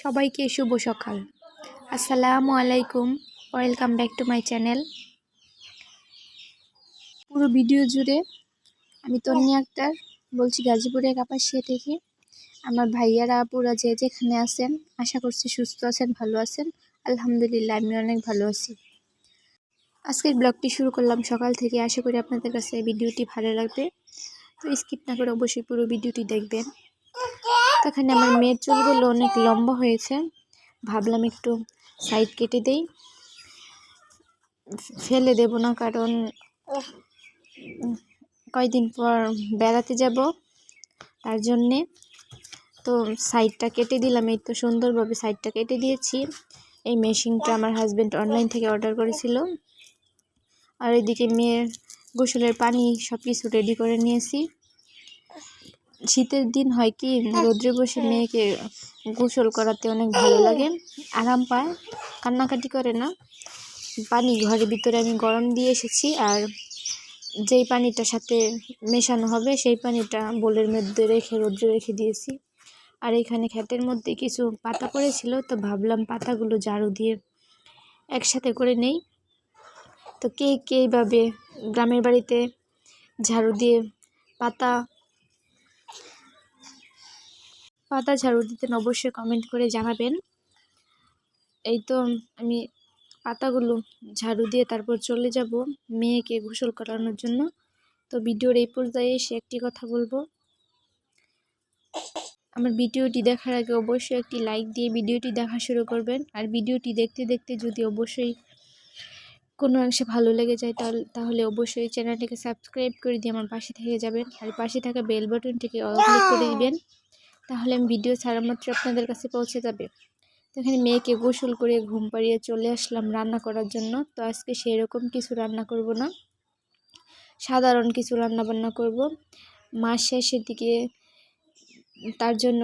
সবাইকে শুভ সকাল। আসসালামু আলাইকুম। Welcome back to my channel. পুরো ভিডিও জুড়ে আমি তন্নি আক্তার, বলছি গাজীপুরে কাপাসিয়া থেকে। আমার ভাইয়ারা, আপুরা যে যেখানে আছেন, আশা করছি সুস্থ আছেন, ভালো আছেন। আলহামদুলিল্লাহ, আমি অনেক ভালো আছি। আজকের ব্লগটি শুরু করলাম সকাল থেকে। আশা করি আপনাদের কাছে ভিডিওটি ভালো লাগবে। তো স্কিপ না করে অবশ্যই পুরো ভিডিওটি দেখবেন। এখানে আমার মেয়ের চুলগুলো অনেক লম্বা হয়েছে। ভাবলাম একটু সাইড কেটে দেই। ফেলে দেব না, কারণ কয়দিন পর বেড়াতে যাব তার জন্যে। তো সাইডটা কেটে দিলাম, এই তো সুন্দরভাবে সাইডটা কেটে দিয়েছি। এই মেশিনটা আমার হাজব্যান্ড অনলাইন থেকে অর্ডার করেছিল। আর এদিকে মেয়ের গোসলের পানি সব কিছু রেডি করে নিয়েছি। শীতের দিন হয় কি রোদ্রে বসে মেয়েকে গোসল করাতে অনেক ভালো লাগে। আরাম পায় কান্নাকাটি করে না। পানি ঘরের ভিতরে আমি গরম দিয়ে এসেছি আর যেই পানিটার সাথে মেশানো হবে সেই পানিটা বোলের মধ্যে রেখে রোদ্রে রেখে দিয়েছি। আর এখানে ক্ষেতের মধ্যে কিছু পাতা পড়েছিল তো ভাবলাম পাতাগুলো ঝাড়ু দিয়ে একসাথে করে নেই। তো কে কে এইভাবে গ্রামের বাড়িতে ঝাড়ু দিয়ে পাতা পাতা ঝাড়ু দিতেন, অবশ্যই কমেন্ট করে জানাবেন। এই তো আমি পাতাগুলো ঝাড়ু দিয়ে তারপর চলে যাব মেয়েকে গোসল করানোর জন্য। তো ভিডিওর এই পর্যায়ে এসে একটি কথা বলব। আমার ভিডিওটি দেখার আগে অবশ্যই একটি লাইক দিয়ে ভিডিওটি দেখা শুরু করবেন। আর ভিডিওটি দেখতে দেখতে যদি অবশ্যই কোনো অংশে ভালো লেগে যায়, তাহলে অবশ্যই চ্যানেলটিকে সাবস্ক্রাইব করে দিয়ে আমার পাশে থেকে যাবেন। আর পাশে থাকা বেল বাটনটিকে অল ক্লিক করে দিবেন। তাহলে আমি ভিডিও ছাড়া মাত্র আপনাদের কাছে পৌঁছে যাবে। তো এখানে মেয়েকে গোসল করে ঘুম পাড়িয়ে চলে আসলাম রান্না করার জন্য। তো আজকে সেরকম কিছু রান্না করব না। সাধারণ কিছু রান্না বান্না করব। মাস শেষের দিকে তার জন্য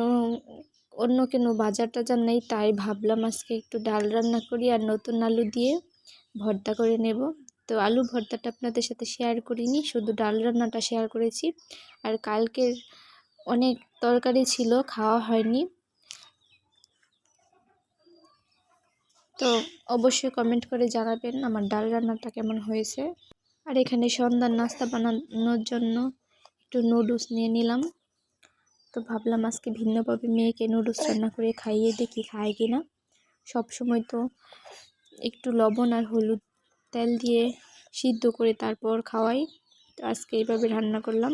অন্য কেন বাজার টাজার নেই, তাই ভাবলাম আজকে একটু ডাল রান্না করি আর নতুন আলু দিয়ে ভর্তা করে নেব। তো আলু ভর্তাটা আপনাদের সাথে শেয়ার করিনি, শুধু ডাল রান্নাটা শেয়ার করেছি। আর কালকের অনেক তরকারি ছিল, খাওয়া হয়নি। তো অবশ্যই কমেন্ট করে জানাবেন আমার ডাল রান্নাটা কেমন হয়েছে। আর এখানে সন্ধ্যার নাস্তা বানানোর জন্য একটু নুডলস নিয়ে নিলাম। তো ভাবলাম আজকে ভিন্নভাবে মেয়েকে নুডলস রান্না করে খাইয়ে দেখি খায় কি না সবসময় তো একটু লবণ আর হলুদ তেল দিয়ে সিদ্ধ করে তারপর খাওয়াই। তো আজকে এইভাবে রান্না করলাম।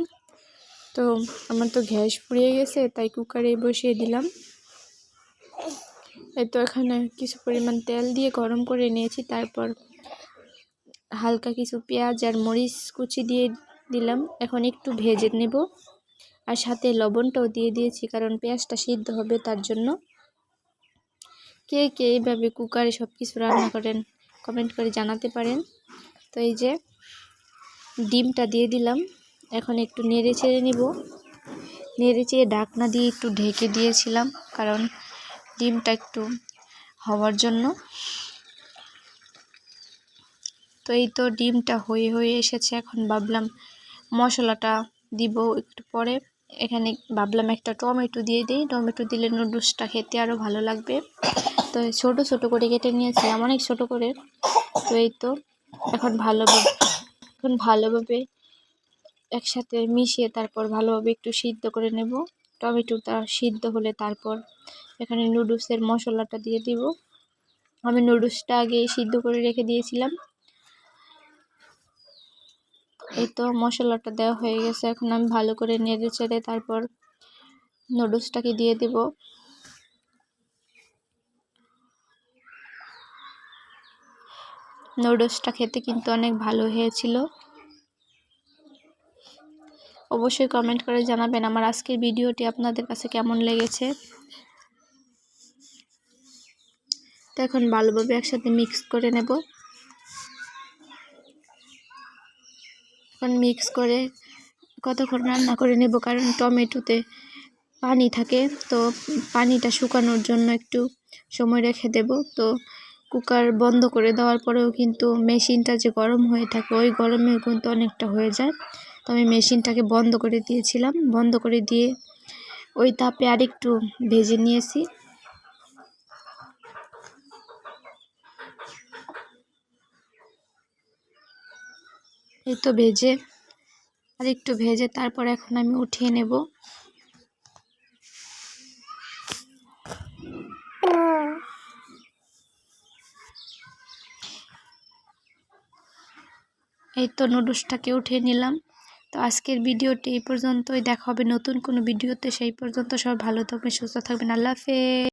তো আমার তো গ্যাস পুড়িয়ে গেছে, তাই কুকারে বসিয়ে দিলাম। এই তো এখানে কিছু পরিমাণ তেল দিয়ে গরম করে নিয়েছি, তারপর হালকা কিছু পেঁয়াজ আর মরিচ কুচি দিয়ে দিলাম। এখন একটু ভেজে নেব আর সাথে লবণটাও দিয়ে দিয়েছি, কারণ পেঁয়াজটা সিদ্ধ হবে তার জন্য। কে কে এইভাবে কুকারে সব কিছু রান্না করেন কমেন্ট করে জানাতে পারেন। তো এই যে ডিমটা দিয়ে দিলাম। এখন একটু নেড়ে চেড়ে নিব। নেড়ে চেড়ে ডাকনা দিয়ে একটু ঢেকে দিয়েছিলাম, কারণ ডিমটা একটু হওয়ার জন্য। তো এই তো ডিমটা হয়ে হয়ে এসেছে, এখন ভাবলাম মশলাটা দিব একটু পরে। এখানে ভাবলাম একটা টমেটো দিয়ে দিই, টমেটো দিলে নুডলসটা খেতে আরও ভালো লাগবে। তো ছোট ছোট করে কেটে নিয়েছিলাম অনেক ছোট করে। তো এই তো, এখন ভালোভাবে এখন ভালোভাবে একসাথে মিশিয়ে তারপর ভালোভাবে একটু সিদ্ধ করে নেব। টমেটোটা সিদ্ধ হলে তারপর এখানে নুডলসের মশলাটা দিয়ে দিব। আমি নুডলসটা আগে সিদ্ধ করে রেখে দিয়েছিলাম। এই তো মশলাটা দেওয়া হয়ে গেছে। এখন আমি ভালো করে নেড়ে চেড়ে তারপর নুডলসটাকে দিয়ে দেব। নুডলসটা খেতে কিন্তু অনেক ভালো হয়েছিল। অবশ্যই কমেন্ট করে জানাবেন আমার আজকের ভিডিওটি আপনাদের কাছে কেমন লেগেছে। তো এখন ভালোভাবে একসাথে মিক্স করে নেব। এখন মিক্স করে কতক্ষণ রান্না করে নেব, কারণ টমেটোতে পানি থাকে, তো পানিটা শুকানোর জন্য একটু সময় রেখে দেব। তো কুকার বন্ধ করে দেওয়ার পরেও কিন্তু মেশিনটা যে গরম হয়ে থাকে, ওই গরমে কিন্তু অনেকটা হয়ে যায়। তো আমি মেশিনটাকে বন্ধ করে দিয়েছিলাম। বন্ধ করে দিয়ে ওই তাপে আর একটু ভেজে নিয়েছি। এই তো ভেজে আর একটু ভেজে তারপর এখন আমি উঠিয়ে নেব। এই তো নুডলসটাকে উঠিয়ে নিলাম। তো আজকের ভিডিওটি এই পর্যন্তই। দেখা হবে নতুন কোনো ভিডিওতে। সেই পর্যন্ত সবাই ভালো থাকবেন, সুস্থ থাকবেন। আল্লাহ হাফেজ।